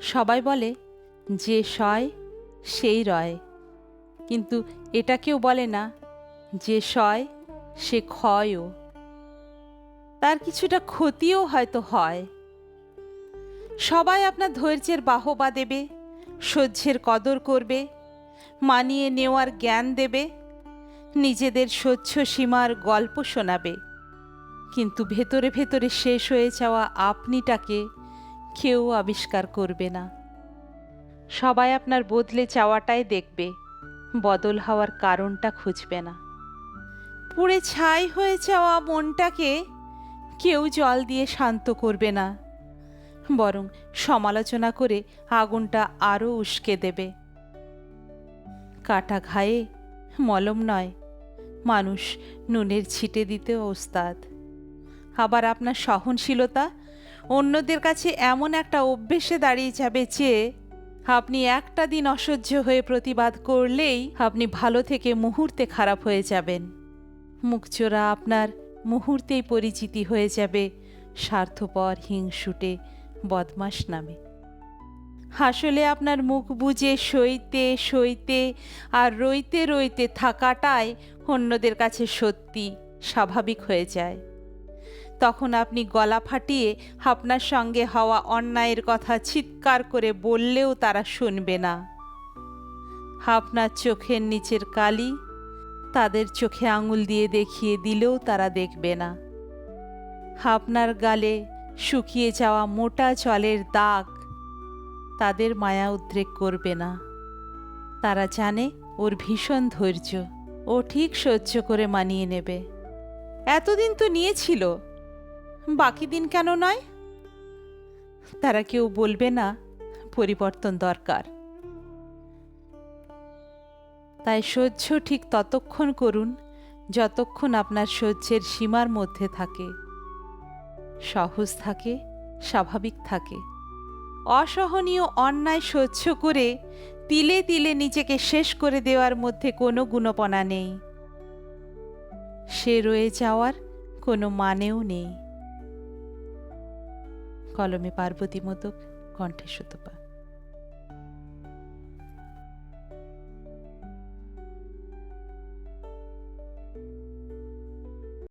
সবাই বলে, যে সয়, সেই রয়। কিন্তু এটা কেউ বলে না, যে সয়, সে ক্ষয়ও। তার কিছুটা ক্ষতিও হয়তো হয়। সবাই আপনার ধৈর্যের বাহবা দেবে, সহ্যের কদর করবে, মানিয়ে নেওয়ার জ্ঞান দেবে, নিজেদের স্বচ্ছ সীমার গল্প শোনাবে। কিন্তু ভেতরে ভেতরে শেষ হয়ে যাওয়া আপনিটাকে কেউ আবিষ্কার করবে না। সবাই আপনার বদলে চাওয়াটাই দেখবে, বদল হওয়ার কারণটা খুঁজবে না। পুড়ে ছাই হয়ে যাওয়া মনটাকে কেউ জল দিয়ে শান্ত করবে না, বরং সমালোচনা করে আগুনটা আরও উস্কে দেবে। কাটা ঘায়ে, মলম নয়, মানুষ নুনের ছিটে দিতে ওস্তাদ। আবার আপনার সহনশীলতা অন্যদের কাছে এমন একটা অভ্যেসে দাঁড়িয়ে যাবে যে, আপনি একটা দিন অসহ্য হয়ে প্রতিবাদ করলেই আপনি ভালো থেকে মুহূর্তে খারাপ হয়ে যাবেন। মুখচোরা আপনার মুহূর্তেই পরিচিতি হয়ে যাবে, স্বার্থপর হিংসুটে বদমাস নামে। আসলে আপনার মুখ বুঝে সইতে সইতে আর রইতে রইতে থাকাটাই অন্যদের কাছে সত্যি স্বাভাবিক হয়ে যায়। তখন আপনি গলা ফাটিয়ে আপনার সঙ্গে হওয়া অন্যায়ের কথা চিৎকার করে বললেও তারা শুনবে না। আপনার চোখের নিচের কালি তাদের চোখে আঙুল দিয়ে দেখিয়ে দিলেও তারা দেখবে না। আপনার গালে শুকিয়ে যাওয়া মোটা জলের দাগ তাদের মায়া উদ্রেক করবে না। তারা জানে ওর ভীষণ ধৈর্য, ও ঠিক সহ্য করে মানিয়ে নেবে। এতদিন তো নিয়েছিল। বাকি দিন কেন নয়? তারা কেউ বলবে না, পরিবর্তন দরকার। তাই সহ্য ঠিক ততক্ষণ করুন, যতক্ষণ আপনার সহ্যের সীমার মধ্যে থাকে। সহজ থাকে, স্বাভাবিক থাকে। অসহনীয় অন্যায় সহ্য করে তিলে তিলে নিজেকে শেষ করে দেওয়ার মধ্যে কোনো গুণপনা নেই। সে রয়ে যাওয়ার কোনো মানেও নেই। কলমে পার্বতী মোদক কণ্ঠে সুতপা।